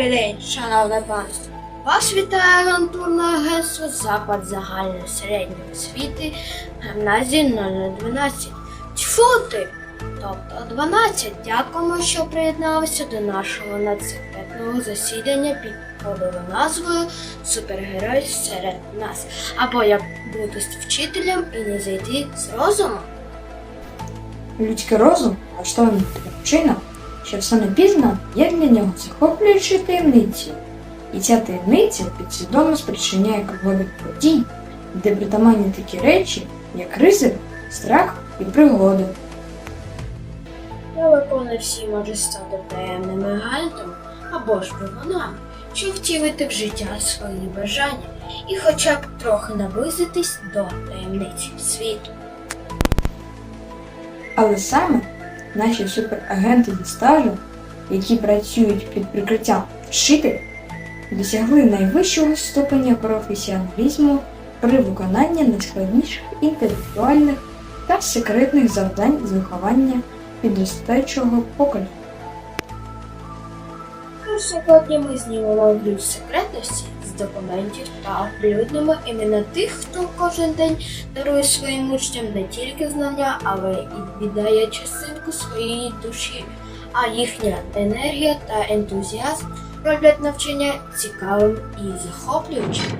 Добрий день, шановне панство. Вас вітає агентурне агентство Запад загальної середньої освіти гімназії 0012. Тьфу! Тобто 12. Дякуємо, що приєдналися до нашого надсекретного засідання під кодовою назвою Супергерой серед нас. Або як бути вчителем і не зайти з розуму. Людський розум, влаштований таким чином, що все не пізно є для нього захоплюючою таємницею. І ця таємниця підсвідомо спричиняє кругові подій, де притаманні такі речі, як ризик, страх і пригоди. Виконую всі може стати таємними агентами або ж вигонами, щоб втілити в життя свої бажання і хоча б трохи наблизитись до таємниці світу. Але саме наші суперагенти зі стажу, які працюють під прикриттям вчителя, досягли найвищого ступеня професіоналізму при виконанні найскладніших інтелектуальних та секретних завдань з виховання підростаючого покоління. Сьогодні ми знімемо секретності документів та оприлюднимо імена тих, хто кожен день дарує своїм учням не тільки знання, але і віддає частинку своєї душі, а їхня енергія та ентузіазм роблять навчання цікавим і захоплюючим.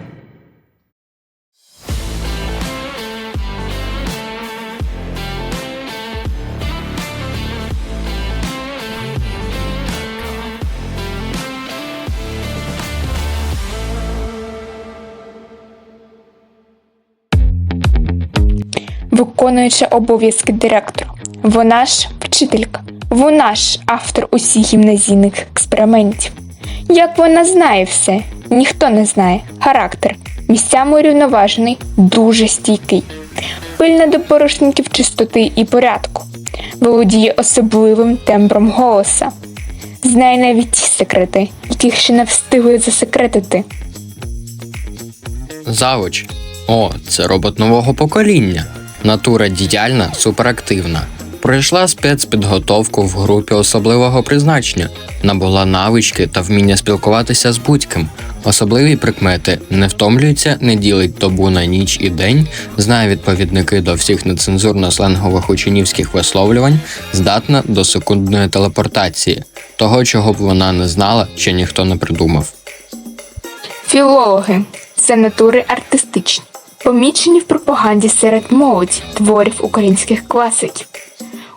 Виконуючи обов'язки директора. Вона ж вчителька, вона ж автор усіх гімназійних експериментів. Як вона знає все, ніхто не знає. Характер місцями урівноважений, дуже стійкий, пильна до порушників чистоти і порядку, володіє особливим тембром голоса, знає навіть ті секрети, яких ще не встигли засекретити. Завуч. О, це робот нового покоління. Натура діяльна, суперактивна. Пройшла спецпідготовку в групі особливого призначення, набула навички та вміння спілкуватися з будь-ким. Особливі прикмети не втомлюється, не ділить добу на ніч і день, знає відповідники до всіх нецензурно-сленгових учнівських висловлювань, здатна до секундної телепортації. Того, чого б вона не знала, ще ніхто не придумав. Філологи це натури артистичні, помічені в пропаганді серед молоді творів українських класиків.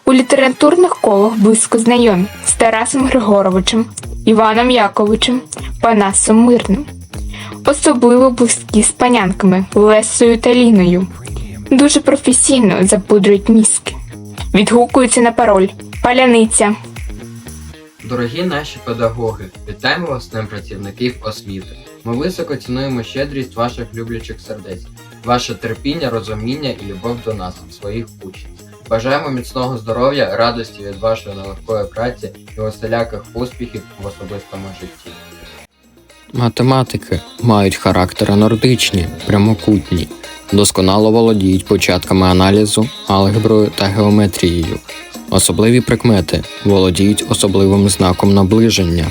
У літературних колах близько знайомі з Тарасом Григоровичем, Іваном Яковичем, Панасом Мирним. Особливо близькі з панянками Лесою та Ліною. Дуже професійно запудрюють мізки. Відгукуються на пароль Паляниця. Дорогі наші педагоги, вітаємо вас Днем працівників освіти. Ми високо цінуємо щедрість ваших люблячих сердець, ваше терпіння, розуміння і любов до нас, своїх учнів. Бажаємо міцного здоров'я, радості від вашої нелегкої праці і усіляких успіхів в особистому житті. Математики мають характери нордичні, прямокутні, досконало володіють початками аналізу, алгеброю та геометрією. Особливі прикмети володіють особливим знаком наближення.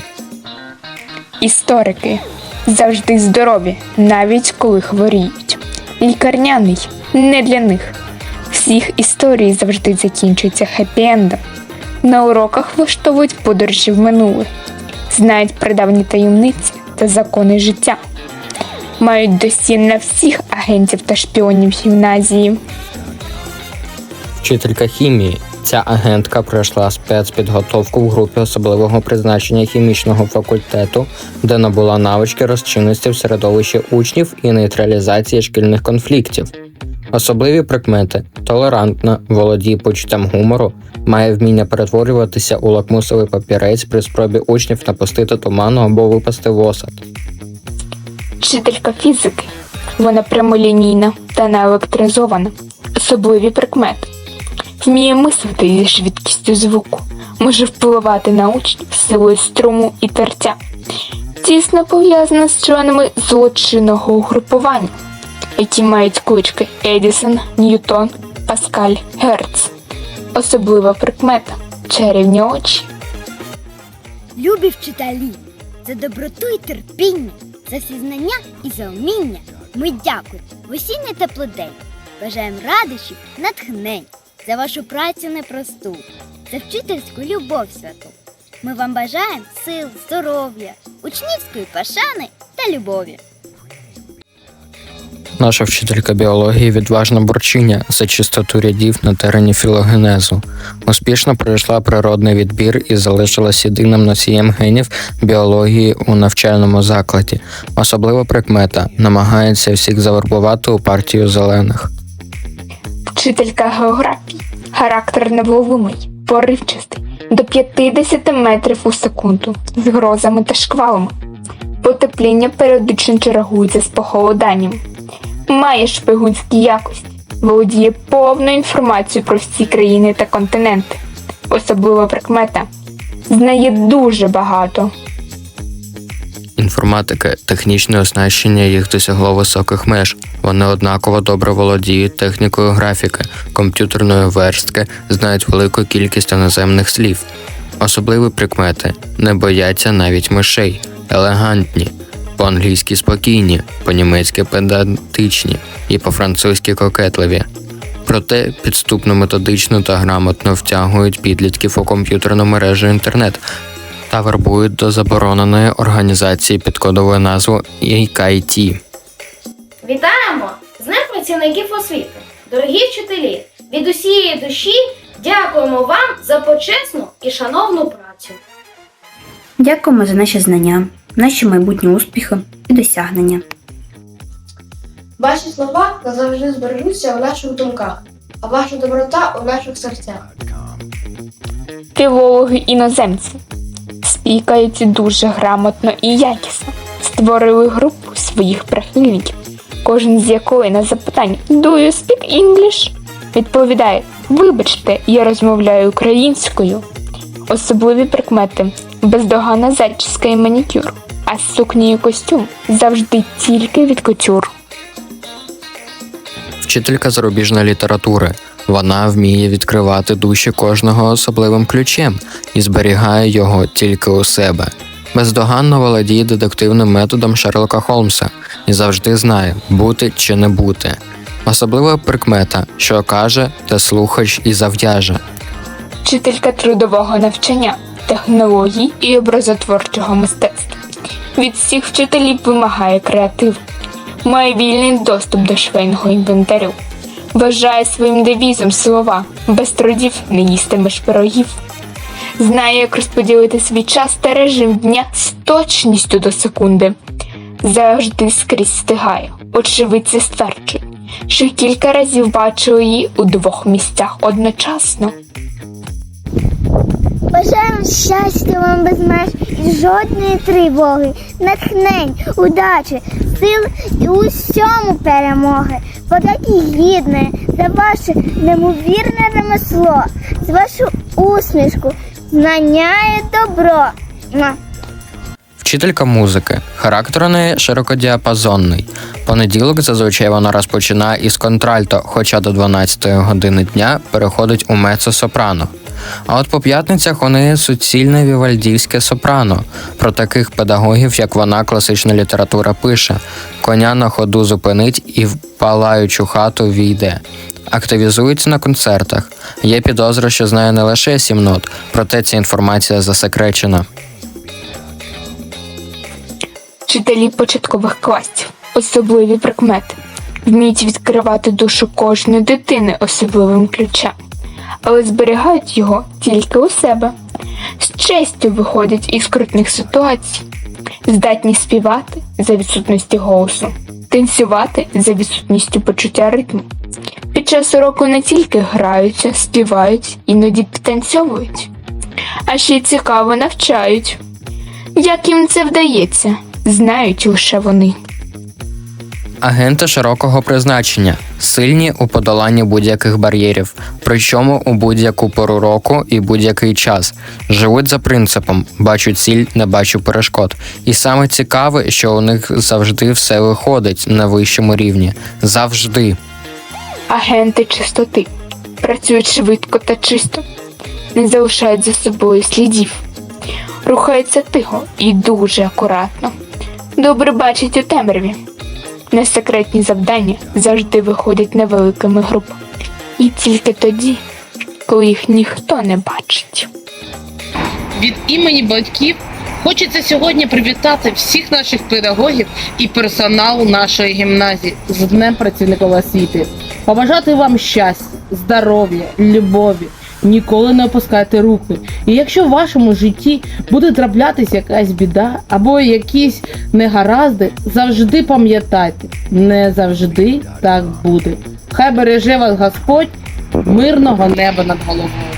Історики завжди здорові, навіть коли хворіють. Лікарняний не для них. Всіх історії завжди закінчуються хеппі-ендом. На уроках влаштовують подорожі в минуле, знають прадавні таємниці та закони життя. Мають досі на всіх агентів та шпіонів гімназії. Вчителька хімії. Ця агентка пройшла спецпідготовку в групі особливого призначення хімічного факультету, де набула навички розчинності в середовищі учнів і нейтралізації шкільних конфліктів. Особливі прикмети толерантна, володіє почуттям гумору, має вміння перетворюватися у лакмусовий папірець при спробі учнів напустити туману або випасти в осад. Вчителька фізики. Вона прямолінійна та наелектризована. Особливі прикмети. Вміє мислити зі швидкістю звуку, може впливати на учнів силою струму і тертя. Тісно пов'язана з членами злочинного угрупування, які мають клички Едісон, Ньютон, Паскаль, Герц. Особлива прикмета чарівні очі. Любі вчителі, за доброту і терпіння, за всі знання і за вміння. Ми дякуємо в осінній теплодень. Бажаємо радощів, натхнень за вашу працю непросту, за вчительську любов святу. Ми вам бажаємо сил, здоров'я, учнівської пашани та любові. Наша вчителька біології відважна борчиня за чистоту рядів на терені філогенезу. Успішно пройшла природний відбір і залишилась єдиним носієм генів біології у навчальному закладі. Особлива прикмета намагається всіх завербувати у партію зелених. Вчителька географії. Характер невловимий, поривчастий, до 50 метрів у секунду, з грозами та шквалами. Потепління періодично чергується з похолоданням. Має шпигунські якості, володіє повною інформацією про всі країни та континенти. Особлива прикмета. Знає дуже багато. Інформатики, технічне оснащення їх досягло високих меж. Вони однаково добре володіють технікою графіки, комп'ютерної верстки, знають велику кількість іноземних слів. Особливі прикмети. Не бояться навіть мишей, елегантні, по-англійськи спокійні, по-німецьки педантичні. І по-французьки кокетливі. Проте підступно методично та грамотно втягують підлітків у комп'ютерну мережу інтернет та вербують до забороненої організації під кодовою назвою EKT. Вітаємо з Днем працівників освіти! Дорогі вчителі! Від усієї душі дякуємо вам за почесну і шановну працю. Дякуємо за наші знання, наші майбутні успіхи і досягнення. Ваші слова назавжди збережуться у наших думках, а ваша доброта у наших серцях. Філологи іноземці спікаються дуже грамотно і якісно. Створили групу своїх прихильників, кожен з якої на запитання «Do you speak English?» відповідає Вибачте, я розмовляю українською. Особливі прикмети бездоганна зачіска і манікюр, а сукні і костюм завжди тільки від кутюр. Вчителька зарубіжної літератури. Вона вміє відкривати душі кожного особливим ключем і зберігає його тільки у себе. Бездоганно володіє дедуктивним методом Шерлока Холмса і завжди знає, бути чи не бути. Особлива прикмета, що каже, те слухач і зав'яже. вчителька трудового навчання, технологій і образотворчого мистецтва. Від всіх вчителів вимагає креатив, має вільний доступ до швейного інвентарю, вважає своїм девізом слова без трудів не їстимеш пирогів. Знає, як розподілити свій час та режим дня з точністю до секунди. Завжди скрізь встигає. Очевидці стверджують, що кілька разів бачили її у двох місцях одночасно. Бажаємо щастя вам без меж і жодної тривоги, натхнень, удачі, сил і у всьому перемоги. Подяки гідне за ваше немовірне ремесло, за вашу усмішку, знання і добро. Вчителька музики. Характер у неї широкодіапазонний. Понеділок зазвичай вона розпочинає із контральто, хоча до 12 години дня переходить у мецо-сопрано. А от по п'ятницях у неї суцільне вівальдівське сопрано. Про таких педагогів, як вона, класична література пише: коня на ходу зупинить і в палаючу хату війде. Активізується на концертах. Є підозра, що знає не лише сім нот, проте ця інформація засекречена. Вчителі початкових класів, особливі прикмети, вміють відкривати душу кожної дитини особливим ключем, але зберігають його тільки у себе. З честю виходять із крутних ситуацій, здатні співати за відсутності голосу, танцювати за відсутністю почуття ритму. Під час уроку не тільки граються, співають, іноді підтанцьовують, а ще й цікаво навчають. Як їм це вдається, знають лише вони. Агенти широкого призначення, сильні у подоланні будь-яких бар'єрів, причому у будь-яку пору року і будь-який час. Живуть за принципом бачу ціль, не бачу перешкод. І саме цікаве, що у них завжди все виходить на вищому рівні. Завжди. Агенти чистоти працюють швидко та чисто, не залишають за собою слідів. Рухається тихо і дуже акуратно. Добре бачить у темряві. На секретні завдання завжди виходять невеликими групами. І тільки тоді, коли їх ніхто не бачить. Від імені батьків хочеться сьогодні привітати всіх наших педагогів і персоналу нашої гімназії з Днем працівника освіти. Побажати вам щастя, здоров'я, любові. Ніколи не опускайте руки. І якщо в вашому житті буде траплятися якась біда або якісь негаразди, завжди пам'ятайте, не завжди так буде. Хай береже вас Господь мирного неба над головою.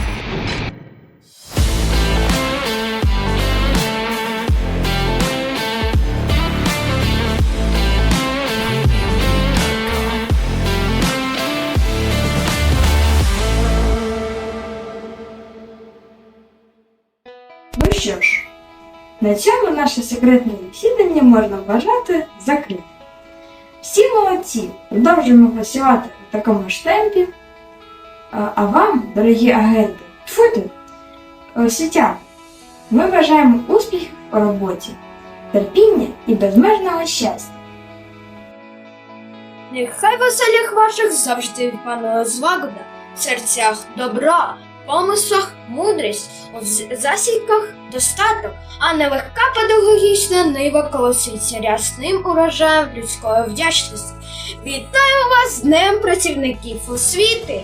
На цьому наше секретне засідання можна вважати закритим. Всі молодці, продовжуємо працювати у такому ж темпі. А, вам, дорогі агенти, тьфу ти, освітяни, ми бажаємо успіхів у роботі, терпіння і безмежного щастя. Нехай в ваших завжди панує злагода, в серцях добра, помислах мудрість, у з- засідках достаток, а нелегка педагогічна нива колоситься рясним урожаєм людської вдячності. Вітаю вас з Днем працівників освіти!